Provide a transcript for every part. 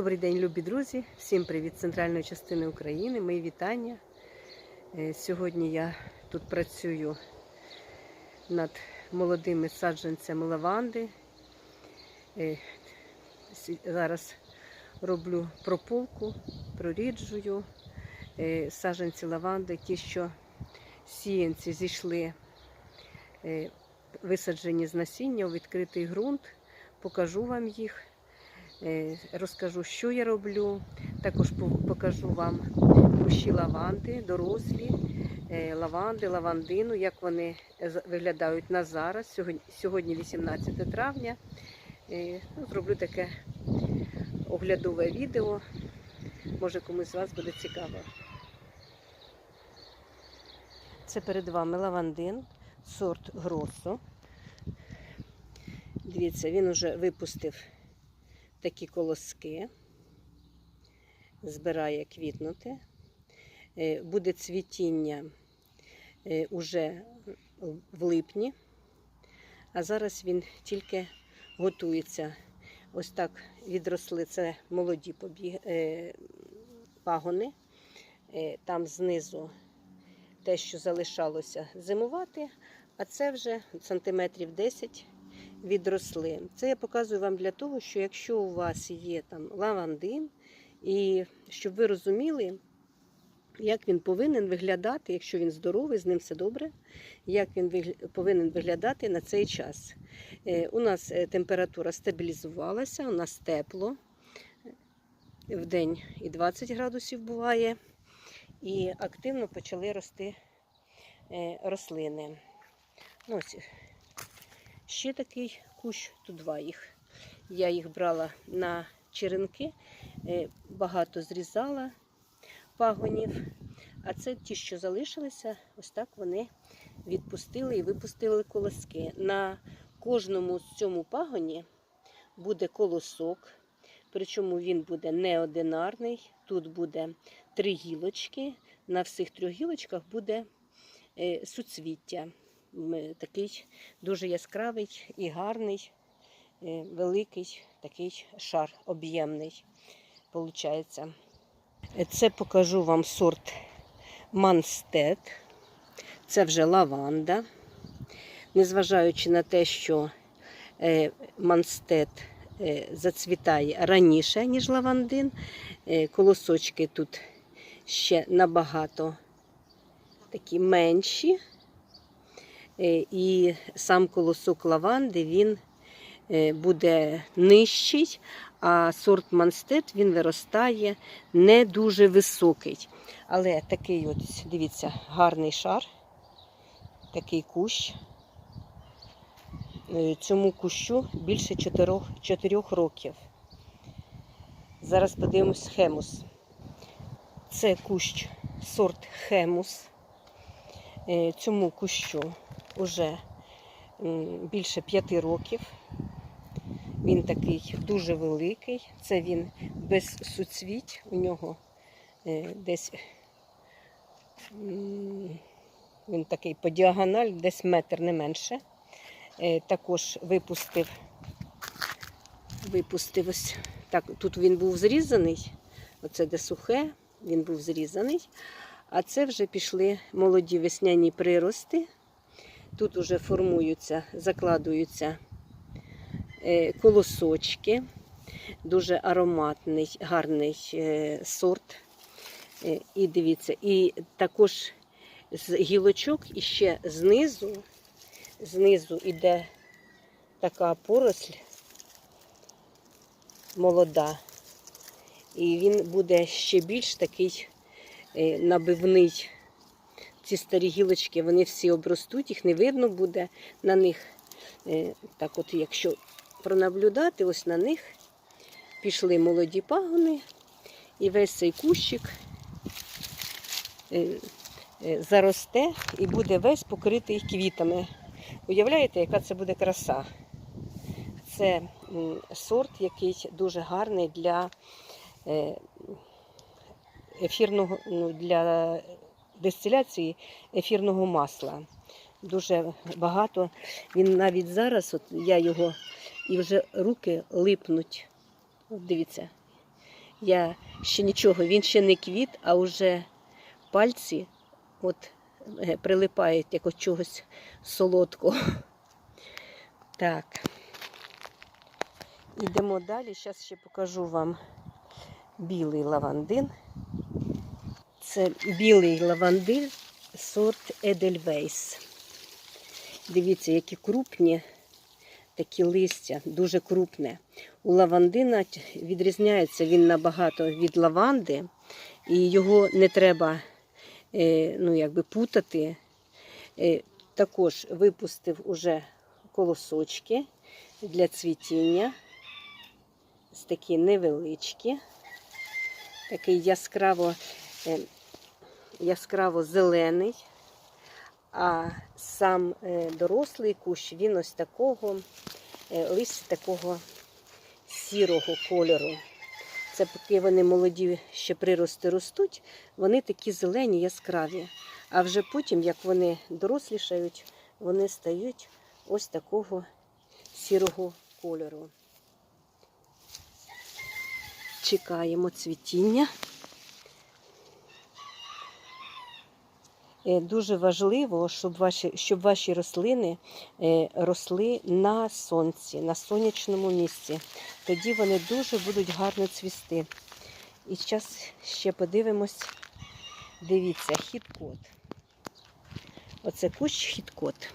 Добрий день, любі друзі! Всім привіт з центральної частини України. Мої вітання. Е, Сьогодні я тут працюю над молодими саджанцями лаванди. Е, Зараз роблю прополку, проріджую е, саджанці лаванди, ті, що сіянці зійшли, висаджені з насіння у відкритий ґрунт. Покажу вам їх. Е, Розкажу, що я роблю. Також покажу вам кущі лаванди, дорослі, е, лаванди, лавандину, як вони виглядають на зараз. Сьогодні, сьогодні 18 травня. Е, ну, Зроблю таке оглядове відео. Може комусь з вас буде цікаво. Це перед вами лавандин, сорт Гросо. Дивіться, він уже випустив такі колоски, збирає квітнути. Е, Буде цвітіння е, уже в липні, а зараз він тільки готується. Ось так відросли це молоді побіг... е, пагони. Там знизу те, що залишалося зимувати, а це вже сантиметрів 10 відросли. Це я показую вам для того, що якщо у вас є там лавандин, і щоб ви розуміли, як він повинен виглядати, якщо він здоровий, з ним все добре, як він повинен виглядати на цей час. Е, У нас е, температура стабілізувалася, у нас тепло. В день і 20 градусів буває, і активно почали рости е, рослини. Ну, ось Ще такий кущ, тут два їх. Я їх брала на черенки, е, багато зрізала пагонів. А це ті, що залишилися, ось так вони відпустили і випустили колоски. На кожному з цьому пагоні буде колосок, причому він буде неодинарний. Тут буде три гілочки. На всіх трьох гілочках буде е, суцвіття. Такий дуже яскравий і гарний, е, великий такий шар об'ємний. Получається. Е, Це покажу вам сорт Манстет. Це вже лаванда. Незважаючи на те, що е, Манстет зацвітає раніше, ніж лавандин, колосочки тут ще набагато такі менші. Е, І сам колосок лаванди він е, буде нижчий, а сорт Манстет він виростає не дуже високий. Але такий, от, дивіться, гарний шар, такий кущ. Е, Цьому кущу більше 4, 4 років. Зараз подивимось хемус. Це кущ сорт хемус. Цьому кущу вже більше 5 років. Він такий дуже великий. Це він без суцвіть. У нього е, десь він такий по діагональ, десь метр не менше. Е, Також випустив, випустив ось так. Тут він був зрізаний. Оце де сухе, він був зрізаний. А це вже пішли молоді весняні прирости. Тут вже формуються, закладуються е, колосочки. Дуже ароматний, гарний е, сорт. Е, І дивіться, і також з гілочок і ще знизу, знизу іде така поросль молода. І він буде ще більш такий набивний. Ці старі гілочки, вони всі обростуть, їх не видно буде на них. е, Так от, якщо пронаблюдати, ось на них пішли молоді пагони, і весь цей кущик е, е, заросте і буде весь покритий квітами. Уявляєте, яка це буде краса? Це сорт, який дуже гарний для ефірного, ну, для дистиляції ефірного масла. Дуже багато. Він навіть зараз, от я його і вже руки липнуть. От дивіться, Я ще нічого, він ще не квіт, а вже пальці от е, прилипають як от чогось солодкого. Так. Ідемо далі. Зараз ще покажу вам білий лавандин. Це білий лавандин сорт Едельвейс. Дивіться, які крупні такі листя, дуже крупне. У лавандина відрізняється він набагато від лаванди, і його не треба е, ну, якби путати. Е, Також випустив уже колосочки для цвітіння. Ось такі невеличкі, такий яскраво, е, яскраво зелений, а сам е, дорослий кущ, він ось такого, е, лист такого сірого кольору. Це поки вони молоді ще прирости ростуть, вони такі зелені, яскраві. А вже потім, як вони дорослішають, вони стають ось такого сірого кольору. Чекаємо цвітіння. Дуже важливо, щоб ваші, щоб ваші рослини е, росли на сонці, на сонячному місці. Тоді вони дуже будуть гарно цвісти. І зараз ще подивимось. Дивіться, хіт-кот. Оце кущ хіт-кот.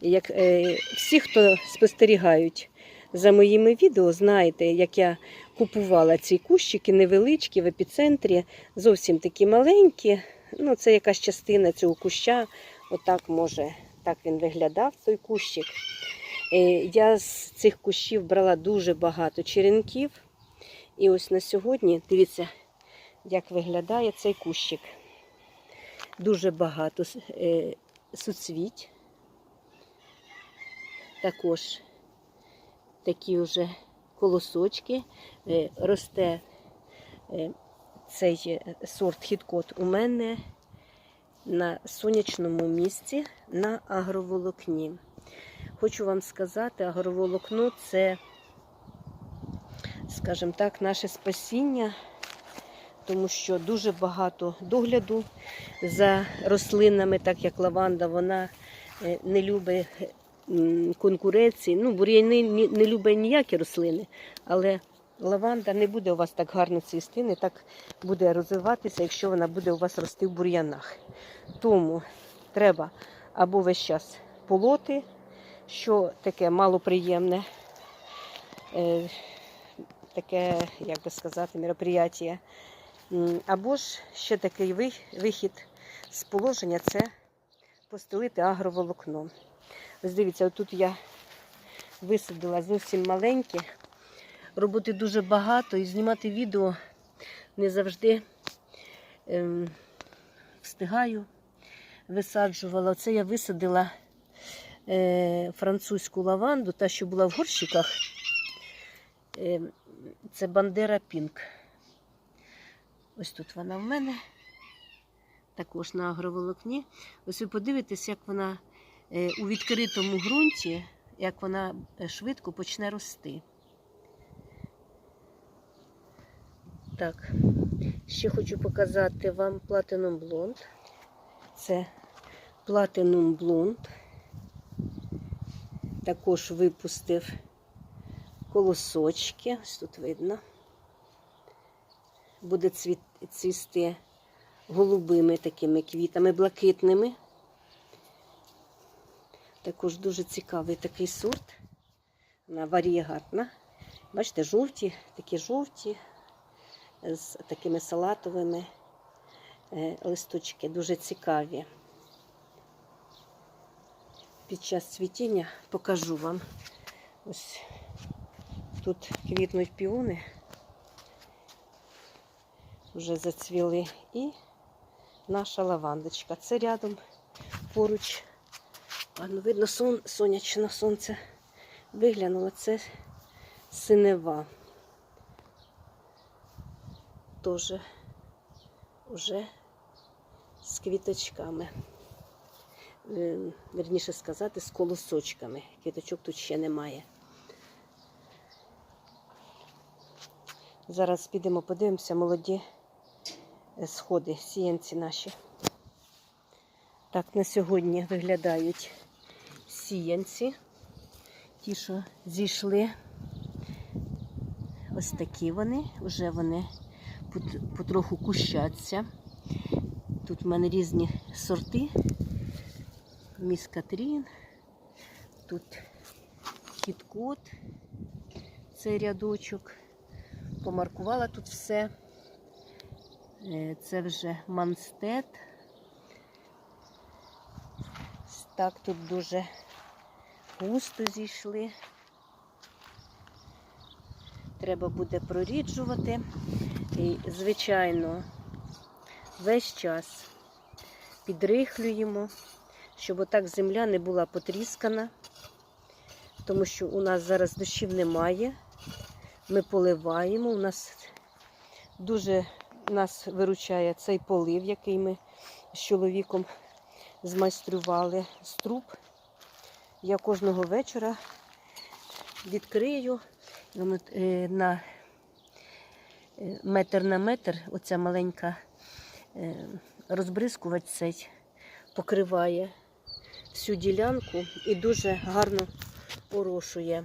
Як е, всі, хто спостерігають за моїми відео, знаєте, як я купувала ці кущики невеличкі в епіцентрі, зовсім такі маленькі. Ну, це якась частина цього куща. Отак може, так він виглядав, той кущик. Е, Я з цих кущів брала дуже багато черенків. І ось на сьогодні, дивіться, як виглядає цей кущик. Дуже багато е, суцвіть. Також такі вже колосочки. Е, Росте цей е, сорт хіткот у мене на сонячному місці на агроволокні. Хочу вам сказати, агроволокно це, скажімо так, наше спасіння, тому що дуже багато догляду за рослинами, так як лаванда, вона е, не любить конкуренції. Ну, бур'яни не любить ніякі рослини, але лаванда не буде у вас так гарно цвісти, не так буде розвиватися, якщо вона буде у вас рости в бур'янах. Тому треба або весь час полоти, що таке малоприємне, е, таке, як би сказати, мероприятие. Або ж ще такий ви- вихід з положення це постелити агроволокно. Ось дивіться, отут я висадила зовсім маленькі. Роботи дуже багато і знімати відео не завжди ем, встигаю. Висаджувала. Оце я висадила е, французьку лаванду, та, що була в горщиках. Е, це Бандера Пінк. Ось тут вона в мене. Також на агроволокні. Ось ви подивитесь, як вона е, у відкритому ґрунті, як вона е, швидко почне рости. Так, ще хочу показати вам Platinum Blonde. Це Platinum Blonde. Також випустив колосочки. Ось тут видно. Буде цвісти голубими такими квітами, блакитними. Також дуже цікавий такий сорт. Вона варієгатна. Бачите, жовті, такі жовті, з такими салатовими е, листочки, дуже цікаві. Під час цвітіння покажу вам. Ось тут квітнуть піони, вже зацвіли, і наша лавандочка. Це рядом поруч. Ну, видно, сон, сонячне сонце виглянуло. Це синева. Теж вже з квіточками. Е, Верніше сказати, з колосочками. Квіточок тут ще немає. Зараз підемо подивимося молоді сходи, сіянці наші. Так на сьогодні виглядають сіянці. Ті, що зійшли. Ось такі вони, вже вони потроху кущаться. Тут в мене різні сорти. Міс Катрін, тут кіт-кот, цей рядочок. Помаркувала тут все. Е, Це вже манстет. Так, тут дуже густо зійшли. Треба буде проріджувати. І, звичайно, весь час підрихлюємо, щоб отак земля не була потріскана, тому що у нас зараз дощів немає. Ми поливаємо. У нас дуже нас виручає цей полив, який ми з чоловіком змайстрували з труб. Я кожного вечора відкрию е, на метр на метр, оця маленька е, розбризкувач цей покриває всю ділянку і дуже гарно орошує.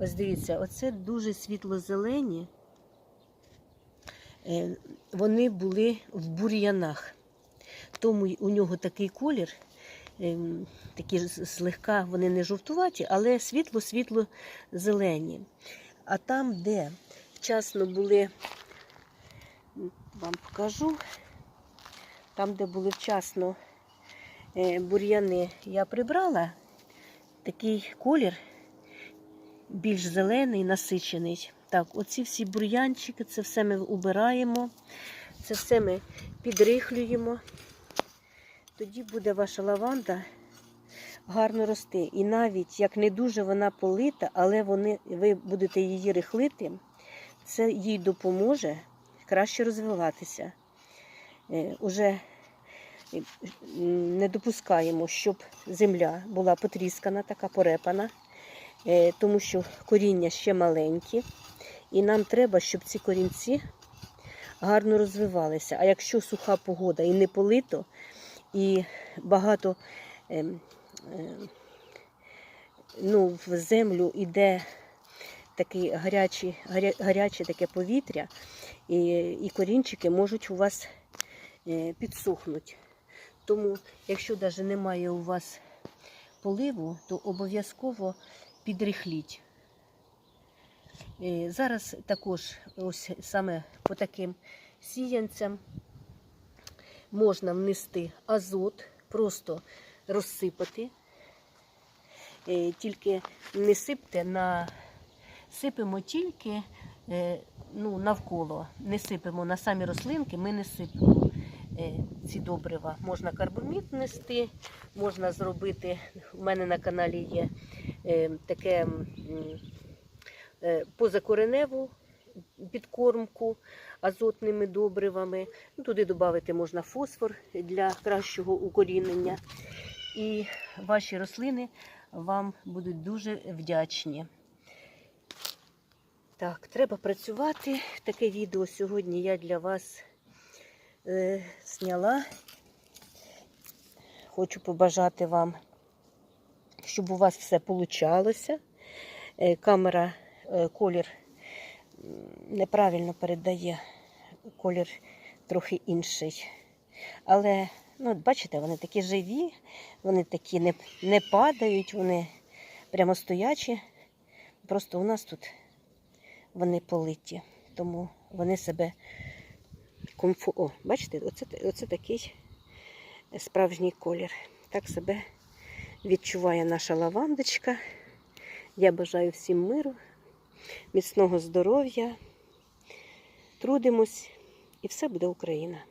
Ось дивіться, оце дуже світло-зелені. Е, Вони були в бур'янах. Тому у нього такий колір, ем, такі злегка вони не жовтуваті, але світло-світло зелені. А там, де вчасно були, вам покажу, там, де були вчасно е, бур'яни, я прибрала такий колір більш зелений, насичений. Так, оці всі бур'янчики, це все ми убираємо, це все ми підрихлюємо. Тоді буде ваша лаванда гарно рости. І навіть як не дуже вона полита, але вони, ви будете її рихлити, це їй допоможе краще розвиватися. Е, Уже е, не допускаємо, щоб земля була потріскана, така порепана, е, тому що коріння ще маленькі, і нам треба, щоб ці корінці гарно розвивалися. А якщо суха погода і не полито, і багато ем, ем, ну, в землю йде таке гаряче, гаря, гаряче таке повітря, і, і корінчики можуть у вас е, підсохнути. Тому, якщо навіть немає у вас поливу, то обов'язково підрихліть. Е, Зараз також ось саме по таким сіянцям можна внести азот, просто розсипати. Е, Тільки не сипте на сипемо тільки е, ну, навколо. Не сипемо на самі рослинки, ми не сипемо е, ці добрива. Можна карбамід внести, можна зробити. У мене на каналі є е, таке позакореневу підкормку азотними добривами. Ну, Туди додати можна фосфор для кращого укорінення. І ваші рослини вам будуть дуже вдячні. Так, треба працювати. Таке відео сьогодні я для вас е, зняла. Хочу побажати вам, щоб у вас все получалося. Е, камера, е, колір неправильно передає, колір трохи інший. Але, ну, бачите, вони такі живі, вони такі не, не падають, вони прямо стоячі. Просто у нас тут вони политі, тому вони себе комфу... О, бачите, оце, оце такий справжній колір. Так себе відчуває наша лавандочка. Я бажаю всім миру, міцного здоров'я. Трудимось, і все буде Україна.